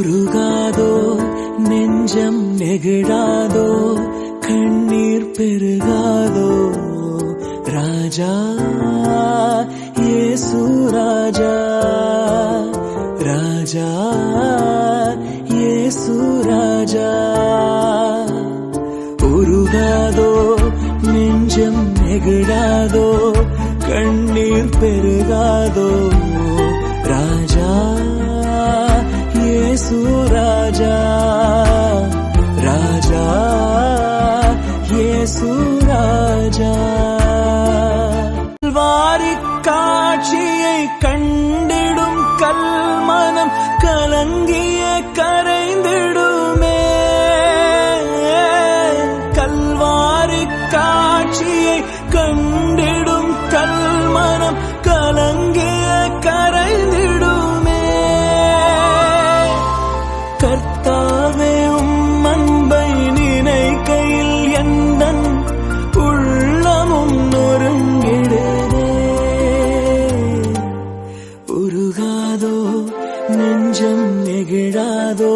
உருகாதோ நெஞ்சம் நெகிழாதோ கண்ணீர் பெருகாதோ ராஜா இயேசு ராஜா ராஜா இயேசு ராஜா. உருகாதோ நெஞ்சம் நெகிழாதோ கண்ணீர் பெருகாதோ இயேசு ராஜா ராஜா இயேசு ராஜா வாரி காட்சியை கண்டிடும் கல்மனம் கலங்கிய கரைந்திடுமே கல்வாரி காட்சியை கண்டிடும் உருகாதோ நெஞ்சம் நெகிழாதோ